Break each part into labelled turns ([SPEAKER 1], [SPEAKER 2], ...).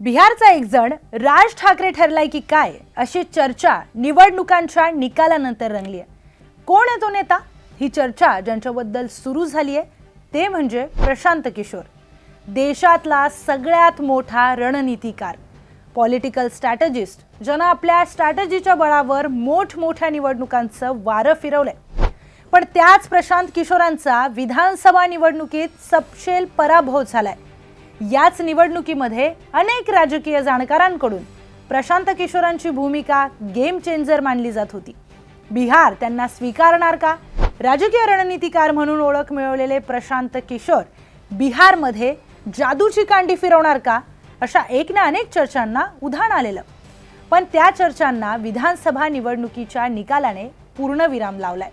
[SPEAKER 1] बिहारचा एक जण राज ठाकरे ठरलाय की काय अशी चर्चा निवडणुकांच्या निकालानंतर रंगली आहे कोण आहे तो नेता? ही चर्चा ज्यांच्याबद्दल सुरू झाली आहे ते म्हणजे प्रशांत किशोर. देशातला सगळ्यात मोठा रणनीतिकार पॉलिटिकल स्ट्रॅटजिस्ट ज्यानं आपल्या स्ट्रॅटजीच्या बळावर मोठमोठ्या निवडणुकांचं वारं फिरवलंय. पण त्याच प्रशांत किशोरांचा विधानसभा निवडणुकीत सपशेल पराभव झालाय. याच निवडणुकीमध्ये अनेक राजकीय जाणकारांकडून प्रशांत किशोरांची भूमिका गेम चेंजर मानली जात होती. बिहार त्यांना स्वीकारणार का? राजकीय रणनीतिकार म्हणून ओळख मिळवलेले प्रशांत किशोर बिहारमध्ये जादूची कांडी फिरवणार का? अशा एक ना अनेक चर्चांना उधाण आलेलं. पण त्या चर्चांना विधानसभा निवडणुकीच्या निकालाने पूर्णविराम लावलाय.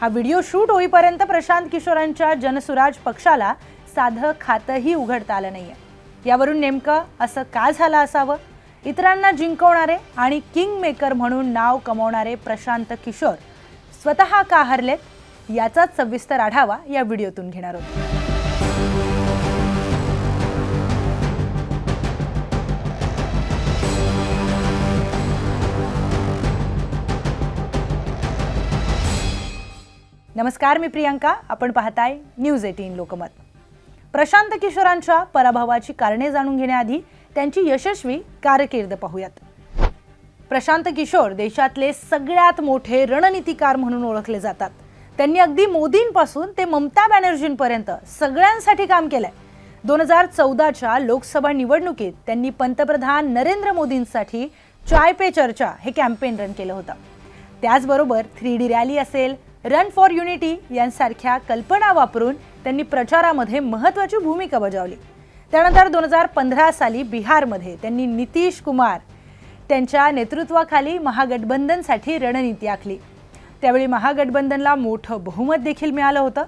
[SPEAKER 1] हा व्हिडिओ शूट होईपर्यंत प्रशांत किशोरांच्या जनसुराज पक्षाला साधं खातंही उघडता आलं नाही आहे यावरून नेमकं असं का झालं असावं? इतरांना जिंकवणारे आणि किंग मेकर म्हणून नाव कमवणारे प्रशांत किशोर स्वतः का हरलेत? याचाच सविस्तर आढावा या व्हिडिओतून घेणार आहोत. नमस्कार मी प्रियांका. आपण पाहताय न्यूज एटीन लोकमत. प्रशांत किशोरांच्या पराभवाची कारणे जाणून घेण्याआधी त्यांची यशस्वी कारकीर्द पाहूयात. प्रशांत किशोर देशातले सगळ्यात मोठे रणनीतिकार म्हणून ओळखले जातात. त्यांनी अगदी मोदींपासून ते ममता बॅनर्जींपर्यंत सगळ्यांसाठी काम केलंय. दोन हजार चौदाच्या लोकसभा निवडणुकीत त्यांनी पंतप्रधान नरेंद्र मोदींसाठी चाय पे चर्चा हे कॅम्पेन रन केलं होतं. त्याचबरोबर थ्री डी रॅली असेल रन फॉर युनिटी यांसारख्या कल्पना वापरून त्यांनी प्रचारामध्ये महत्त्वाची भूमिका बजावली. त्यानंतर दोन हजार पंधरा साली बिहारमध्ये त्यांनी नितीश कुमार त्यांच्या नेतृत्वाखाली महागठबंधनसाठी रणनीती आखली. त्यावेळी महागठबंधनला मोठं बहुमत देखील मिळालं होतं.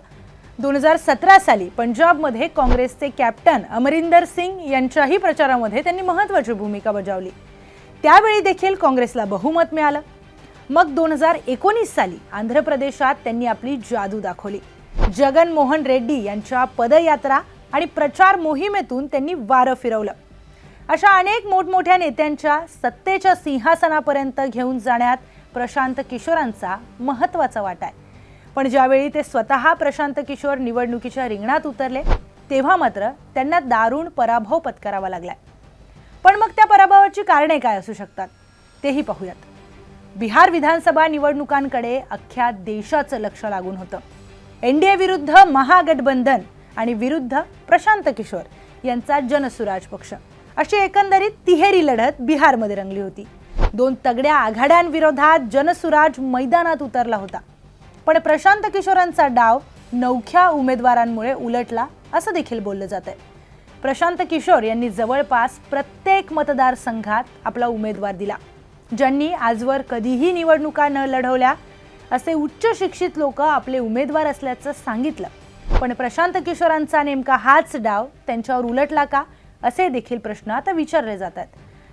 [SPEAKER 1] दोन हजार सतरा साली पंजाबमध्ये काँग्रेसचे कॅप्टन अमरिंदर सिंग यांच्याही प्रचारामध्ये त्यांनी महत्त्वाची भूमिका बजावली. त्यावेळी देखील काँग्रेसला बहुमत मिळालं. मग दोन हजार एकोणीस साली आंध्र प्रदेशात त्यांनी आपली जादू दाखवली. जगन मोहन रेड्डी यांच्या पदयात्रा आणि प्रचार मोहिमेतून त्यांनी वारं फिरवलं. अशा अनेक मोठमोठ्या नेत्यांच्या सत्तेच्या सिंहासनापर्यंत घेऊन जाण्यात प्रशांत किशोरांचा महत्त्वाचा वाटा आहे. पण ज्यावेळी ते स्वतः प्रशांत किशोर निवडणुकीच्या रिंगणात उतरले तेव्हा मात्र त्यांना दारुण पराभव पत्करावा लागलाय. पण मग त्या पराभवाची कारणे काय असू शकतात? तेही पाहूयात. बिहार विधानसभा निवडणुकांकडे अख्ख्या देशाचं लक्ष लागून होतं. एनडीए विरुद्ध महागठबंधन आणि विरुद्ध प्रशांत किशोर यांचा जनसुराज पक्ष. अशी एकंदरीत तिहेरी लढत बिहारमध्ये रंगली होती. दोन तगड्या आघाड्यांविरोधात जनसुराज मैदानात उतरला होता. पण प्रशांत किशोरांचा डाव नवख्या उमेदवारांमुळे उलटला असं देखील बोललं जात आहे प्रशांत किशोर यांनी जवळपास प्रत्येक मतदारसंघात आपला उमेदवार दिला. ज्यांनी आजवर कधीही निवडणुका न लढवल्या असे उच्च शिक्षित लोक आपले उमेदवार असल्याचं सांगितलं. पण प्रशांत किशोरांचा नेमका हाच डाव त्यांच्यावर उलटला का? असे देखील प्रश्न आता विचारले जातात.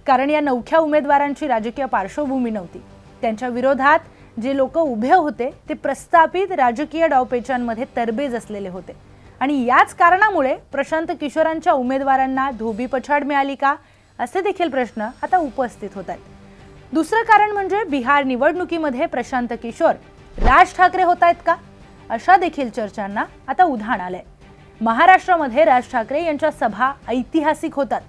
[SPEAKER 1] कारण या नवख्या उमेदवारांची राजकीय पार्श्वभूमी नव्हती. त्यांच्या विरोधात जे लोक उभे होते ते प्रस्थापित राजकीय डावपेचांमध्ये तरबेज असलेले होते. आणि याच कारणामुळे प्रशांत किशोरांच्या उमेदवारांना धोबी पछाड मिळाली का? असे देखील प्रश्न आता उपस्थित होत आहेत दुसरं कारण म्हणजे बिहार निवडणुकीमध्ये प्रशांत किशोर राज ठाकरे होत आहेत का? अशा देखील चर्चांना आता उधाण आलंय. महाराष्ट्रामध्ये राज ठाकरे यांच्या सभा ऐतिहासिक होतात.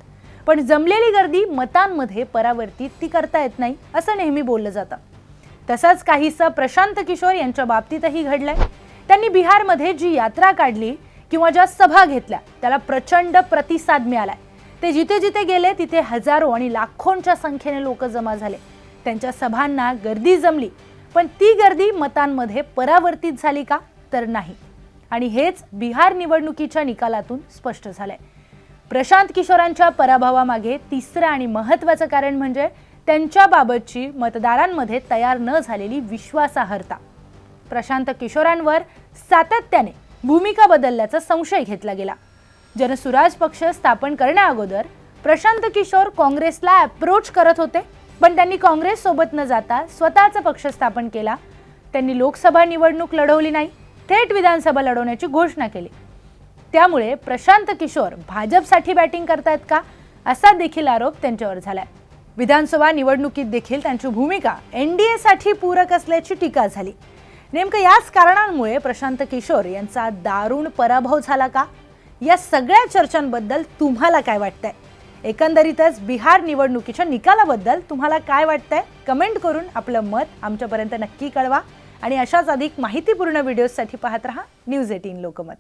[SPEAKER 1] पण जमलेली गर्दी मतांमध्ये परावर्तित ती करता येत नाही असं नेहमी बोललं जातं. तसंच काहीसं प्रशांत किशोर यांच्या बाबतीतही घडलंय. त्यांनी बिहारमध्ये जी यात्रा काढली किंवा ज्या सभा घेतल्या त्याला प्रचंड प्रतिसाद मिळालाय. ते जिथे जिथे गेले तिथे हजारो आणि लाखोंच्या संख्येने लोक जमा झाले. त्यांच्या सभांना गर्दी जमली. पण ती गर्दी मतांमध्ये परावर्तित झाली का? तर नाही. आणि हेच बिहार निवडणुकीच्या निकालातून स्पष्ट झालंय. प्रशांत किशोरांच्या पराभवामागे तिसरं आणि महत्त्वाचं कारण म्हणजे त्यांच्याबाबतची मतदारांमध्ये तयार न झालेली विश्वासार्हता. प्रशांत किशोरांवर सातत्याने भूमिका बदलल्याचा संशय घेतला गेला. जनसुराज पक्ष स्थापन करण्याअगोदर प्रशांत किशोर काँग्रेसला अप्रोच करत होते. पण त्यांनी काँग्रेस सोबत न जाता स्वतःचा पक्ष स्थापन केला. त्यांनी लोकसभा निवडणूक लढवली नाही थेट विधानसभा लढवण्याची घोषणा केली. त्यामुळे प्रशांत किशोर भाजपसाठी बॅटिंग करतायत का असा देखील आरोप त्यांच्यावर झालाय. विधानसभा निवडणुकीत देखील त्यांची भूमिका एनडीए साठी पूरक असल्याची टीका झाली. नेमकं याच कारणांमुळे प्रशांत किशोर यांचा दारुण पराभव झाला का? या सगळ्या चर्चांबद्दल तुम्हाला काय वाटतंय? एकंदरीतच बिहार निवडणुकीच्या निकालाबद्दल तुम्हाला काय वाटतंय? कमेंट करून आपलं मत आमच्यापर्यंत नक्की कळवा. आणि अशाच अधिक माहितीपूर्ण व्हिडिओजसाठी पाहत रहा न्यूज एटीन लोकमत.